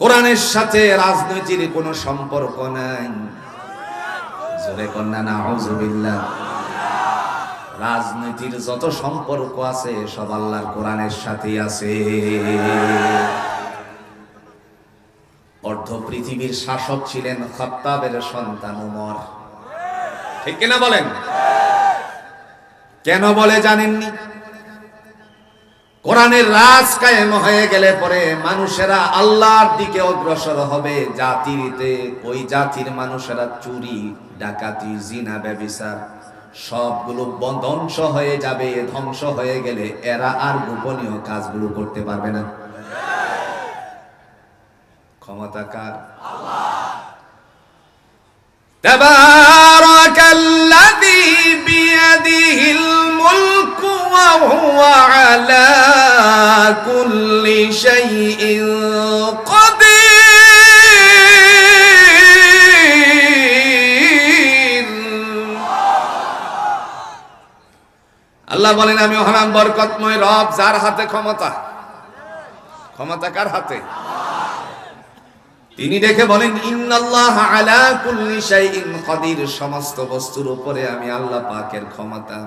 কোরআনের সাথে রাজনীতির কোনো সম্পর্ক নাই। জোরে কন্যা না হজুবিল্লাহ রাজনীতির যত সম্পর্ক আছে, সব আল্লাহর কোরআনের সাথেই আছে। অর্ধ পৃথিবীর শাসক ছিলেন খত্তাবের সন্তান উমর। ঠিক কিনা বলেন? কেন বলে জানেননি? কোরআনের রাজ কায়েম হয়ে গেলে পরে মানুষেরা আল্লাহর দিকে অগ্রসর হবে। জাতিরিতে ওই জাতির মানুষেরা চুরি, ডাকাতি, জিনা ব্যবিচার সবগুলো ধ্বংস হয়ে যাবে, ধ্বংস হয়ে গেলে এরা আর গোপনীয় কাজগুলো করতে পারবে না। ক্ষমতা কার? তাবারাকাল্লাযী বিয়াদিহিল মুলকু ওয়া হুয়া আলা كل شيء قدير আল্লাহ বলেন আমি হলাম বরকতময় রব যার হাতে ক্ষমতা ক্ষমতা কার হাতে তিনি দেখে বলেন ইন্নাল্লাহ আলা কুল্লি শাইইন কদির সমস্ত বস্তুর উপরে আমি আল্লাহ পাকের ক্ষমতা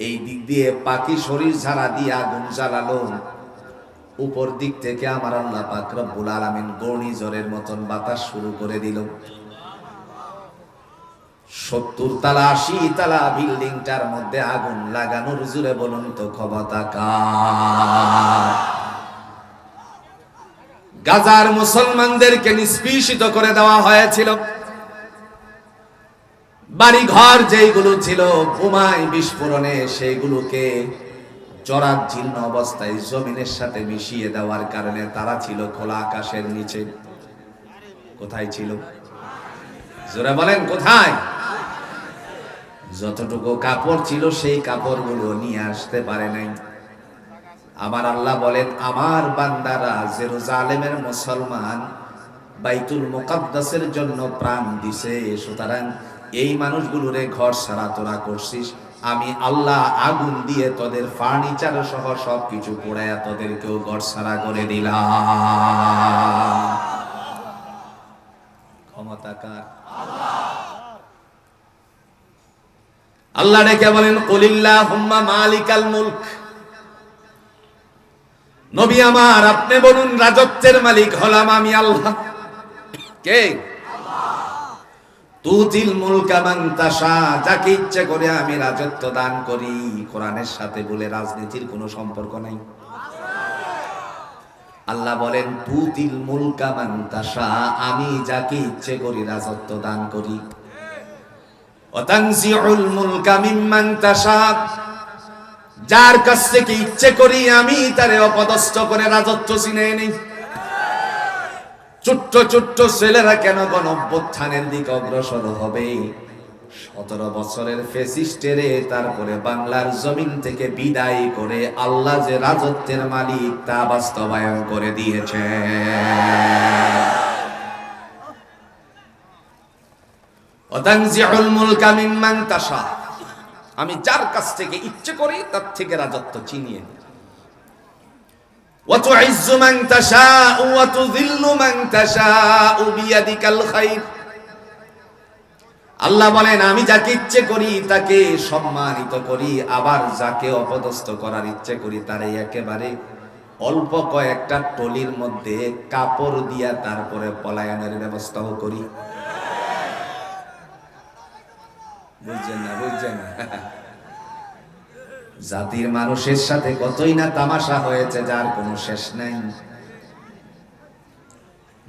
এই দিক দিয়ে পাকি শরীর ঝাড়া দিয়ে আগুন জ্বালালো। উপর দিক থেকে আমার আল্লাহ পাক রব্বুল আলামিন জ্বরের মতন বাতাস শুরু করে দিল। সত্তর তালা, আশি তালা বিল্ডিংটার মধ্যে আগুন লাগানোর জুড়ে বলুন তো ক্ষমতা গাজার মুসলমানদেরকে নিষ্পেষিত করে দেওয়া হয়েছিল। বাড়ি ঘর যেইগুলো ছিল বোমায় বিস্ফোরণে সেইগুলোকে জরাজীর্ণ অবস্থায় জমিনের সাথে মিশিয়ে দেওয়ার কারণে তারা ছিল খোলা আকাশের নিচে। কোথায় ছিল? জোরে বলেন, কোথায়? যতটুকু কাপড় ছিল, সেই কাপড়গুলো নিয়ে আসতে পারে নাই। আমার আল্লাহ বলেন, আমার বান্দারা জেরুজালেমের মুসলমান, বাইতুল মোকাদ্দাসের জন্য প্রাণ দিছে, সুতরাং এই মানুষগুলোরে ঘর সারা তোরা করছিস? আমি আল্লাহ আগুন দিয়ে তোদের ফার্নিচার সহ সব কিছু পোড়ায় তোদেরকেও ঘর সারা করে দিলাম। আল্লাহ বলেন হুম্মা মালিকাল মুলক। নবী আমার, আপনি বলুন, রাজত্বের মালিক হলাম আমি আল্লাহ। কে? তুতিল যাকে ইচ্ছে করে আমি রাজত্ব দান করি। কোরআনের সাথে বলে রাজনীতির কোনো সম্পর্ক নাই। আল্লাহ বলেন, তুতিল আমি যাকে ইচ্ছে করি রাজত্ব দান করি। অতানজিউল মুলকা মিম্মান তাশা, যার কাছ থেকে ইচ্ছে করি আমি তারে অপদস্থ করে রাজত্ব চিনে নেই। ছোট্ট ছোট্ট ছেলেরা কেন গণ অভ্যুত্থানের দিকে অগ্রসর হবে? সতেরো বছরের ফেসিস্টেরে তারপরে বাংলার জমিন থেকে বিদায় করে আল্লাহ যে রাজত্বের মালিক তা বাস্তবায়ন করে দিয়েছে। আমি যার কাছ থেকে ইচ্ছে করি তার থেকে রাজত্ব চিনিয়ে নিই। وتعز من تشاء وتذل من تشاء بيدك الخير আল্লাহ বলেন আমি যাকে ইচ্ছে করি তাকে সম্মানিত করি আবার যাকে অপদস্থ করার ইচ্ছে করি তারে একেবারে অল্প কয়েকটা টলির মধ্যে কাপড় দিয়া তারপরে পলায়নের ব্যবস্থাও করি বুঝছেন না বুঝছেন না জাতির মানুষের সাথে কতই না তামাশা হয়েছে, যার কোনো শেষ নাই।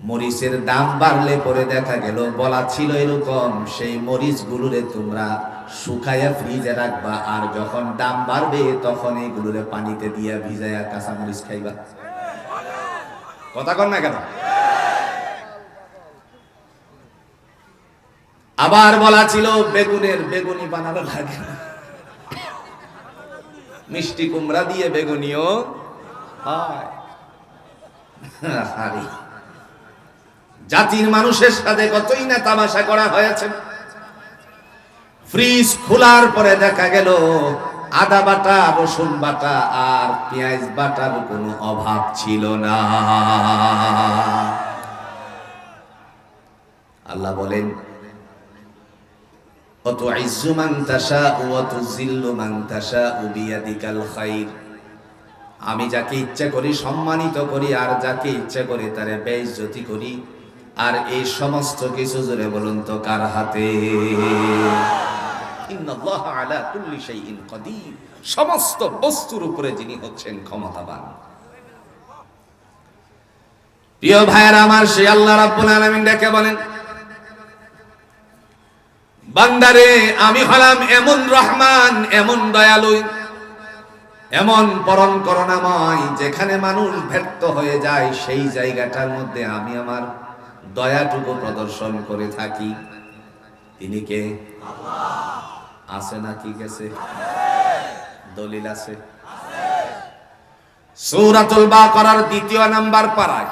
মরিচের দাম বাড়লে পরে দেখা গেল, বলা ছিল এরকম, সেই মরিচ গুলোরে তোমরা শুকাইয়া ফ্রিজে রাখবা, আর যখন দাম বাড়বে, তখন এই এইগুলোরে পানিতে দিয়া ভিজাইয়া কাঁচা মরিচ খাইবা। কথা কর না কেন? আবার বলা ছিল, বেগুনের বেগুনি বানানো লাগে না। মিষ্টি কুমড়া দিয়ে বেগুনিও হয়। জাতির মানুষের সাথে কতই না তামাশা করা হয়েছে। ফ্রিজ খোলার পরে দেখা গেল আদা বাটা, রসুন বাটা আর পেঁয়াজ বাটার কোনো অভাব ছিল না। আল্লাহ বলেন ও অত জিল্লু মান তাশা ও বিয়াদিকাল খাইর। আমি যাকে ইচ্ছা করি সম্মানিত করি, আর যাকে ইচ্ছা করি তারে বেইজ্জতি করি। আর এই সমস্ত কিছু জুড়ে বলুন তো কার হাতে? সমস্ত বস্তুর উপরে যিনি হচ্ছেন ক্ষমতাবান। প্রিয় ভাইয়েরা আমার সে আল্লাহ রাব্বুল আলামিন ডেকে বলেন বান্দারে, আমি হলাম এমন রহমান, এমন দয়ালু, এমন পরম করুণাময় যেখানে মানুষ ব্যর্থ হয়ে যায়, সেই জায়গাটার মধ্যে আমি আমার দয়াটুকু প্রদর্শন করে থাকি। তিনি কে? আছে না কি গেছে? দলিল আছে? সৌরাতুল বা করার দ্বিতীয় নাম্বার পারায়।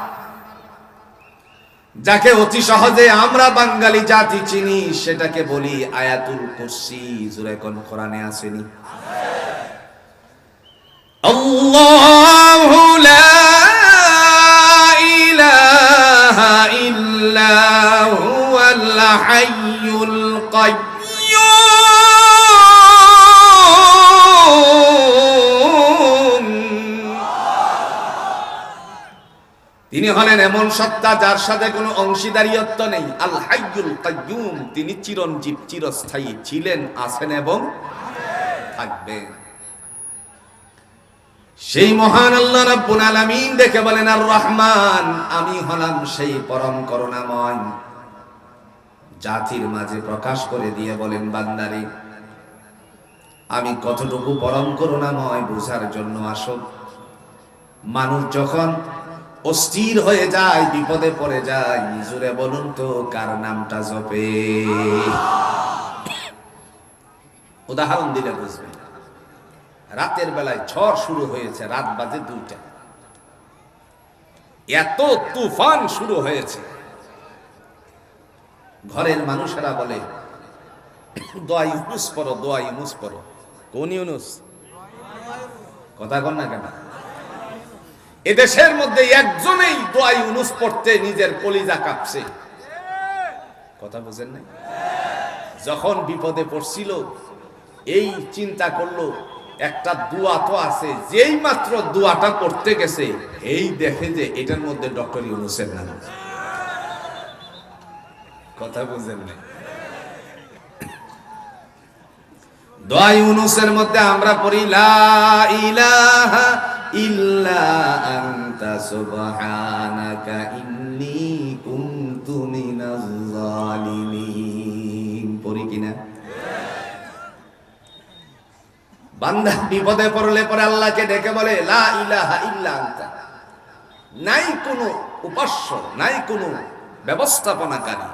যাকে অতি সহজে আমরা বাঙালি জাতি চিনি, সেটাকে বলি আয়াতুল কুরসি। জুরাইকন কোন কোরআনে আসেনি? আল্লাহু তিনি হলেন এমন সত্তা যার সাথে কোনো অংশীদারিত্ব নেই। আল হাইয়ুল কাইয়্যুম তিনি চিরঞ্জীব, চিরস্থায়ী ছিলেন, আছেন এবং থাকবেন। সেই মহান আল্লাহ রাব্বুল আলামিন দেখে বলেন, আর রহমান, আমি হলাম সেই পরম করুণাময়। জাতির মাঝে প্রকাশ করে দিয়ে বলেন, বান্দারে, আমি কতটুকু পরম করুণাময় বোঝার জন্য আসো মানুষ যখন অস্থির হয়ে যায়, বিপদে পড়ে যায়। জুড়ে বলুন তো, কার নামটা জপে? উদাহরণ দিলে বুঝবে রাতের বেলায় ঝড় শুরু হয়েছে, রাত বাজে দুইটা। এত তুফান শুরু হয়েছে। ঘরের মানুষেরা বলে, দোয়া ইউনুস পড়ো, দোয়া ইউনুস পড়ো। কোন ইউনুস? কথা কন না কেন? এদেশের মধ্যে একজনেই দোয়া ইউনুস পড়তে নিজের কলিজা কাঁপছে। কথা বুঝেন নাই? যখন বিপদে পড়ছিল, এই চিন্তা করল, একটা দুয়া তো আছে, যেই মাত্র দুয়াটা করতে গেছে, এই দেখে যে এটার মধ্যে ডক্টর ইউনুসের নাম। কথা বুঝেন না দোয়া ইউনুসের মধ্যে আমরা পড়ি, লা ইলাহা ইল্লা আনতা সুবহানাকা ইন্নী কুনতু মিনাজ জালিমিন পড়ি কিনা বান্দা বিপদে পড়লে পরে আল্লাহকে ডেকে বলে, লা ইলাহা ইল্লা আনতা। নাই কোনো উপাস্য, নাই কোনো ব্যবস্থাপনাকারী,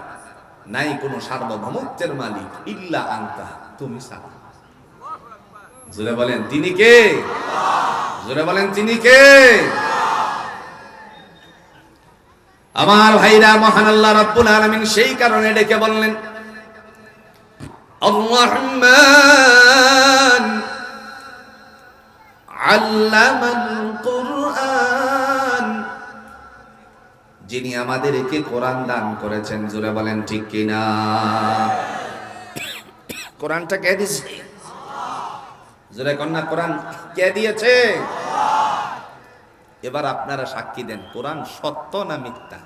নাই কোনো সার্বভৌমত্বের মালিক ইল্লা আনতা, তুমি ছাড়া জোরে বলেন, তিনি কে? জোরে বলেন তিনি কে আমার ভাইরা মহান আল্লাহ রাব্বুল আলামিন সেই কারণে ডেকে বললেন الرحمن علم القرآن যিনি আমাদেরকে কোরআন দান করেছেন জোরে বলেন ঠিক কিনা কোরআনটা কে দিয়েছে জোরে কন্যা কোরআন কে দিয়েছে এবার আপনারা সাক্ষী দেন কোরআন সত্য না মিথ্যা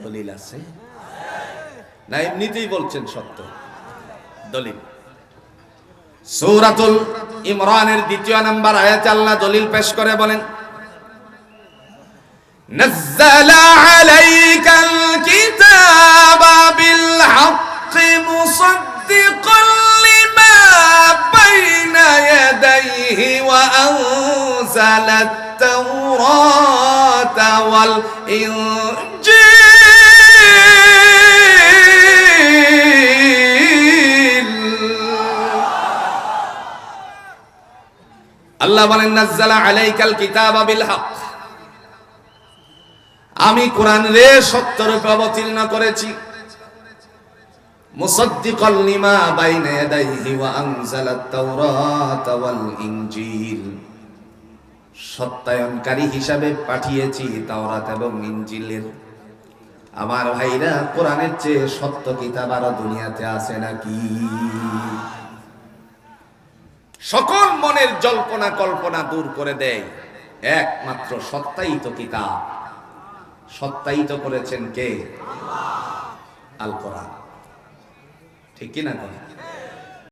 দলিল আছে না এমনিতেই বলছেন সত্য দলিল সূরাতুল ইমরানের দ্বিতীয় নাম্বার আয়াতে আল্লাহ দলিল পেশ করে বলেন نزل عليك الكتاب بالحق مصدقا يديه وأنزل التوراة والإنجيل আল্লাহ বলেন নাজ্জালা আলাইকাল কিতাবা বিল হক আমি কোরআন রে সত্যরূপে অবতীর্ণ করেছি সত্যায়নকারী হিসাবে পাঠিয়েছি তাওরাত এবং ইনজিলের। আমার ভাইরা কোরআনের চেয়ে সত্য কিতাব আরও দুনিয়াতে আছে নাকি? সকল মনের জল্পনা কল্পনা দূর করে দেয়। একমাত্র সত্যায়িত কিতাব। সত্যায়িত করেছেন কে? আল কোরআন। ঠিক কিনা কথা